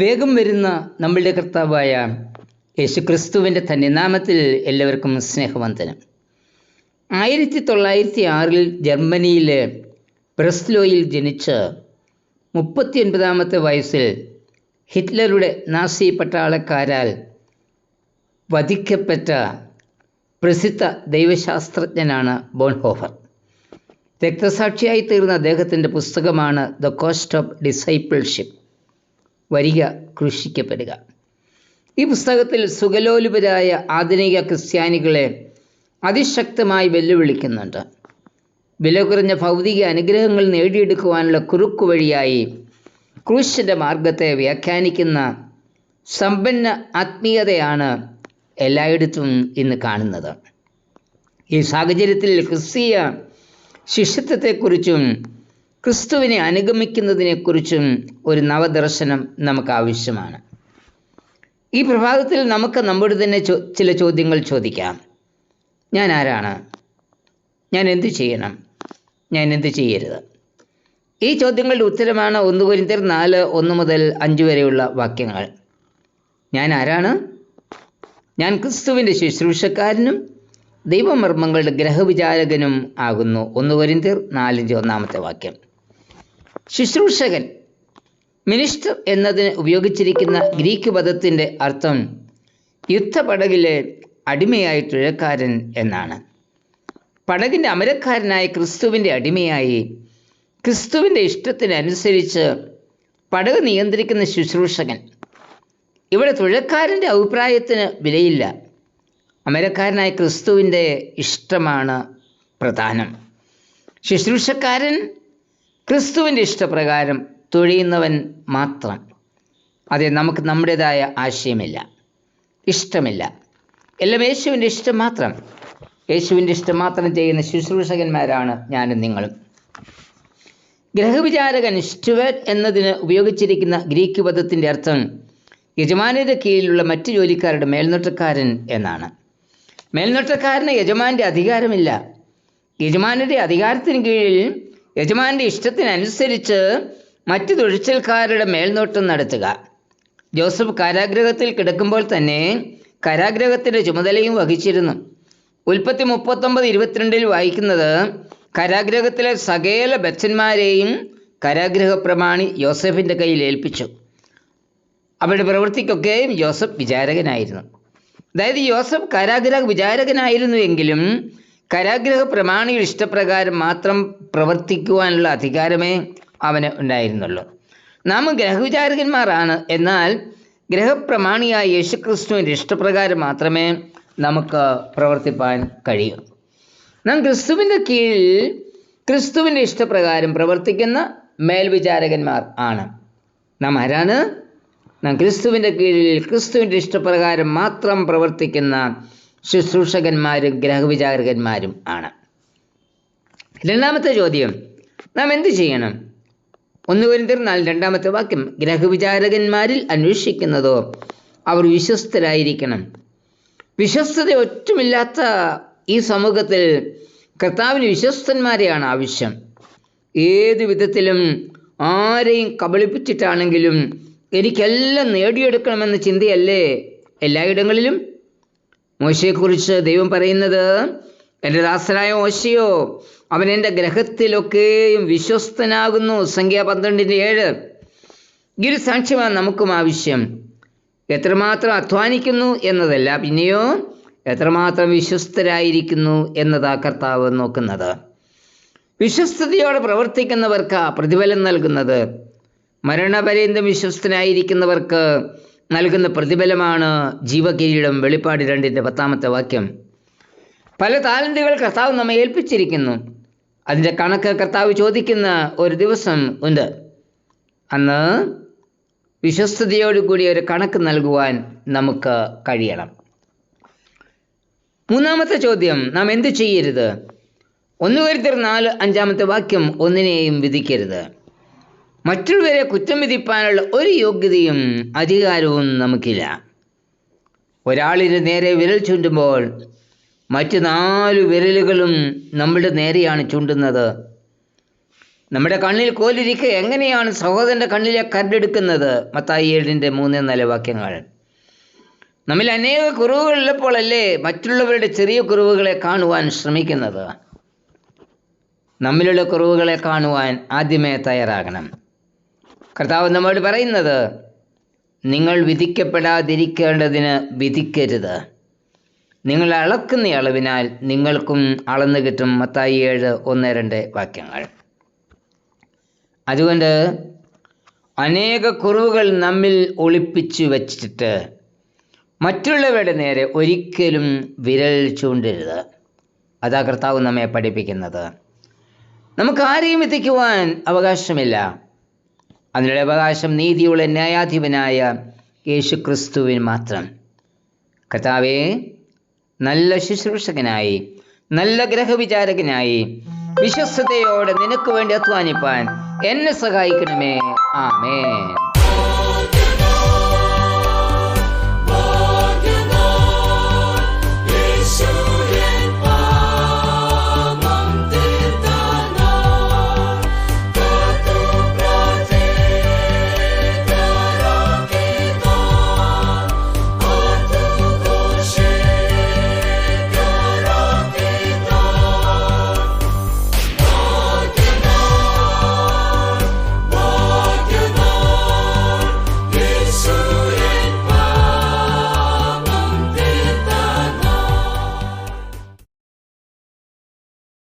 വേഗം വരുന്ന നമ്മളുടെ കർത്താവായ യേശുക്രിസ്തുവിന്റെ തന്നെ നാമത്തിൽ എല്ലാവർക്കും സ്നേഹവന്ദനം. ആയിരത്തി തൊള്ളായിരത്തി ആറിൽ ജർമ്മനിയിലെ ബ്രസ്ലോയിൽ ജനിച്ച് മുപ്പത്തി ഒൻപതാമത്തെ വയസ്സിൽ ഹിറ്റ്ലറുടെ നാസി പട്ടാളക്കാരാൽ വധിക്കപ്പെട്ട പ്രസിദ്ധ ദൈവശാസ്ത്രജ്ഞനാണ് ബോൺഹോഫർ. രക്തസാക്ഷിയായി തീർന്ന അദ്ദേഹത്തിന്റെ പുസ്തകമാണ് ദ കോസ്റ്റ് ഓഫ് ഡിസൈപ്പിൾഷിപ്പ്. വരിക ക്രൂശിക്കപ്പെടുക ഈ പുസ്തകത്തിൽ സുഖലോലുപരായ ആധുനിക ക്രിസ്ത്യാനികളെ അതിശക്തമായി വെല്ലുവിളിക്കുന്നുണ്ട്. വില കുറഞ്ഞ ഭൗതിക അനുഗ്രഹങ്ങൾ നേടിയെടുക്കുവാനുള്ള കുറുക്കു വഴിയായി ക്രൂശിന്റെ മാർഗത്തെ വ്യാഖ്യാനിക്കുന്ന സമ്പന്ന ആത്മീയതയാണ് എല്ലായിടത്തും ഇന്ന് കാണുന്നത്. ഈ സാഹചര്യത്തിൽ ക്രിസ്തീയ ശിഷ്യത്വത്തെക്കുറിച്ചും ക്രിസ്തുവിനെ അനുഗമിക്കുന്നതിനെക്കുറിച്ചും ഒരു നവദർശനം നമുക്ക് ആവശ്യമാണ് ഈ പ്രഭാതത്തിൽ നമുക്ക് നമ്മുടെ തന്നെ ചില ചോദ്യങ്ങൾ ചോദിക്കാം. ഞാൻ ആരാണ്? ഞാൻ എന്ത് ചെയ്യണം? ഞാൻ എന്ത് ചെയ്യരുത്? ഈ ചോദ്യങ്ങളുടെ ഉത്തരമാണ് ഒന്ന് കുരിന്തർ നാല് ഒന്ന് മുതൽ അഞ്ച് വരെയുള്ള വാക്യങ്ങൾ. ഞാൻ ആരാണ്? ഞാൻ ക്രിസ്തുവിന്റെ ശുശ്രൂഷക്കാരനും ദൈവമർമ്മങ്ങളുടെ ഗ്രഹവിചാരകനും ആകുന്നു. ഒന്ന് കുരിന്തർ നാലിന്റെ ഒന്നാമത്തെ വാക്യം. ശുശ്രൂഷകൻ. മിനിസ്റ്റർ എന്നതിന് ഉപയോഗിച്ചിരിക്കുന്ന ഗ്രീക്ക് പദത്തിന്റെ അർത്ഥം യുദ്ധപടകിലെ അടിമയായി തുഴക്കാരൻ എന്നാണ്. പടകിന്റെ അമരക്കാരനായ ക്രിസ്തുവിന്റെ അടിമയായി ക്രിസ്തുവിന്റെ ഇഷ്ടത്തിനനുസരിച്ച് പടക് നിയന്ത്രിക്കുന്ന ശുശ്രൂഷകൻ. ഇവിടെ തുഴക്കാരന്റെ അഭിപ്രായത്തിന് വിലയില്ല. അമരക്കാരനായ ക്രിസ്തുവിന്റെ ഇഷ്ടമാണ് പ്രധാനം. ശുശ്രൂഷക്കാരൻ ക്രിസ്തുവിന്റെ ഇഷ്ടപ്രകാരം തൊഴിയുന്നവൻ മാത്രം. അതെ നമുക്ക് നമ്മുടേതായ ആശയമില്ല. ഇഷ്ടമില്ല. എല്ലാം യേശുവിന്റെ ഇഷ്ടം മാത്രം. യേശുവിന്റെ ഇഷ്ടം മാത്രം ചെയ്യുന്ന ശുശ്രൂഷകന്മാരാണ് ഞാനും നിങ്ങളും. ഗ്രഹവിചാരകൻ സ്റ്റുവറ്റ് എന്നതിന് ഉപയോഗിച്ചിരിക്കുന്ന ഗ്രീക്ക് പദത്തിന്റെ അർത്ഥം യജമാനിയുടെ കീഴിലുള്ള മറ്റു ജോലിക്കാരുടെ മേൽനോട്ടക്കാരൻ എന്നാണ്. മേൽനോട്ടക്കാരന് യജമാന്റെ അധികാരമില്ല. യജമാനരുടെ അധികാരത്തിന് കീഴിൽ യജമാന്റെ ഇഷ്ടത്തിനനുസരിച്ച് മറ്റു തുഴച്ചിൽക്കാരുടെ മേൽനോട്ടം നടത്തുക. ജോസഫ് കാരാഗ്രഹത്തിൽ കിടക്കുമ്പോൾ തന്നെ കാരാഗ്രഹത്തിന്റെ ചുമതലയും വഹിച്ചിരുന്നു. ഉൽപ്പത്തി മുപ്പത്തൊമ്പത് ഇരുപത്തിരണ്ടിൽ വായിക്കുന്നത് കരാഗ്രഹത്തിലെ സകല ബച്ചന്മാരെയും കാരാഗ്രഹ പ്രമാണി യോസഫിന്റെ കയ്യിൽ ഏൽപ്പിച്ചു. അവരുടെ പ്രവൃത്തിക്കൊക്കെയും ജോസഫ് വിചാരകനായിരുന്നു. അതായത് ജോസഫ് കരാഗ്രഹ വിചാരകനായിരുന്നു എങ്കിലും കാരാഗ്രഹ പ്രമാണിയുടെ ഇഷ്ടപ്രകാരം മാത്രം പ്രവർത്തിക്കുവാനുള്ള അധികാരമേ അവന് ഉണ്ടായിരുന്നുള്ളൂ. നാം ഗ്രഹവിചാരകന്മാരാണ്. എന്നാൽ ഗ്രഹപ്രമാണിയായ യേശുക്രിസ്തുവിന്റെ ഇഷ്ടപ്രകാരം മാത്രമേ നമുക്ക് പ്രവർത്തിപ്പാൻ കഴിയൂ. നാം ക്രിസ്തുവിന്റെ കീഴിൽ ക്രിസ്തുവിന്റെ ഇഷ്ടപ്രകാരം പ്രവർത്തിക്കുന്ന മേൽവിചാരകന്മാർ ആണ്. നാം ആരാണ്? നാം ക്രിസ്തുവിന്റെ കീഴിൽ ക്രിസ്തുവിന്റെ ഇഷ്ടപ്രകാരം മാത്രം പ്രവർത്തിക്കുന്ന ശുശ്രൂഷകന്മാരും ഗ്രഹവിചാരകന്മാരും ആണ്. രണ്ടാമത്തെ ചോദ്യം നാം എന്ത് ചെയ്യണം? ഒന്ന് വരുന്നിരുന്നാൽ രണ്ടാമത്തെ വാക്യം ഗ്രഹവിചാരകന്മാരിൽ അന്വേഷിക്കുന്നതോ അവർ വിശ്വസ്തരായിരിക്കണം. വിശ്വസ്തത ഒറ്റുമില്ലാത്ത ഈ സമൂഹത്തിൽ കർത്താവിന് വിശ്വസ്തന്മാരെയാണ് ആവശ്യം. ഏതു വിധത്തിലും ആരെയും കബളിപ്പിച്ചിട്ടാണെങ്കിലും എനിക്കെല്ലാം നേടിയെടുക്കണമെന്ന ചിന്തയല്ലേ? എല്ലായിടങ്ങളിലും മോശയെക്കുറിച്ച് ദൈവം പറയുന്നത് എന്റെ ദാസനായ മോശയോ അവൻ എന്റെ ഗ്രഹത്തിലൊക്കെയും വിശ്വസ്തനാകുന്നു. സംഖ്യ പന്ത്രണ്ടിന്റെ ഏഴ്. ഈ ഒരു സാക്ഷ്യമാണ് നമുക്കും ആവശ്യം. എത്രമാത്രം അധ്വാനിക്കുന്നു എന്നതല്ല പിന്നെയോ എത്രമാത്രം വിശ്വസ്തരായിരിക്കുന്നു എന്നതാ കർത്താവ് നോക്കുന്നത്. വിശ്വസ്തയോടെ പ്രവർത്തിക്കുന്നവർക്ക് പ്രതിഫലം നൽകുന്നത് മരണപര്യന്തം വിശ്വസ്തനായിരിക്കുന്നവർക്ക് നൽകുന്ന പ്രതിഫലമാണ് ജീവകിരീടം വെളിപ്പാട് രണ്ടിന്റെ പത്താമത്തെ വാക്യം. പല താലന്റുകൾ കർത്താവ് നമ്മെ ഏൽപ്പിച്ചിരിക്കുന്നു. അതിന്റെ കണക്ക് കർത്താവ് ചോദിക്കുന്ന ഒരു ദിവസം ഉണ്ട്. അന്ന് വിശ്വസ്തയോടുകൂടി ഒരു കണക്ക് നൽകുവാൻ നമുക്ക് കഴിയണം. മൂന്നാമത്തെ ചോദ്യം നാം എന്ത് ചെയ്യരുത്? ഒന്ന് നാല് അഞ്ചാമത്തെ വാക്യം ഒന്നിനെയും വിധിക്കരുത്. മറ്റുള്ളവരെ കുറ്റം വിധിപ്പാനുള്ള ഒരു യോഗ്യതയും അധികാരവും നമുക്കില്ല. ഒരാളിന് നേരെ വിരൽ ചൂണ്ടുമ്പോൾ മറ്റ് നാല് വിരലുകളും നമ്മളുടെ നേരെയാണ് ചൂണ്ടുന്നത്. നമ്മുടെ കണ്ണിൽ കോലിരിക്കുക എങ്ങനെയാണ് സഹോദരന്റെ കണ്ണിലെ കരടെടുക്കുന്നത് മത്തായി ഏഴിന്റെ മൂന്ന് നാല് വാക്യങ്ങൾ. നമ്മിൽ അനേക കുറവുകളുള്ളപ്പോഴല്ലേ മറ്റുള്ളവരുടെ ചെറിയ കുറവുകളെ കാണുവാൻ ശ്രമിക്കുന്നത്? നമ്മിലുള്ള കുറവുകളെ കാണുവാൻ ആദ്യമേ തയ്യാറാകണം. കർത്താവ് നമ്മോട് പറയുന്നത് നിങ്ങൾ വിധിക്കപ്പെടാതിരിക്കേണ്ടതിന് വിധിക്കരുത്. നിങ്ങൾ അളക്കുന്ന അളവിനാൽ നിങ്ങൾക്കും അളന്നു കിട്ടും. മത്തായി ഏഴ് ഒന്ന് രണ്ട് വാക്യങ്ങൾ. അതുകൊണ്ട് അനേക കുറവുകൾ നമ്മിൽ ഒളിപ്പിച്ചു വച്ചിട്ട് മറ്റുള്ളവരുടെ നേരെ ഒരിക്കലും വിരൽ ചൂണ്ടരുത്. അതാ കർത്താവ് നമ്മെ പഠിപ്പിക്കുന്നത്. നമുക്ക് ആരെയും എത്തിക്കുവാൻ അവകാശമില്ല. അതിനുള്ള അവകാശം നീതിയുള്ള ന്യായാധിപനായ യേശു ക്രിസ്തുവിന് മാത്രം. കർത്താവെ നല്ല ശുശ്രൂഷകനായി നല്ല ഗ്രഹവിചാരകനായി വിശ്വസ്തയോടെ നിനക്ക് വേണ്ടി അധ്വാനിപ്പാൻ എന്നെ സഹായിക്കണമേ. ആമേൻ.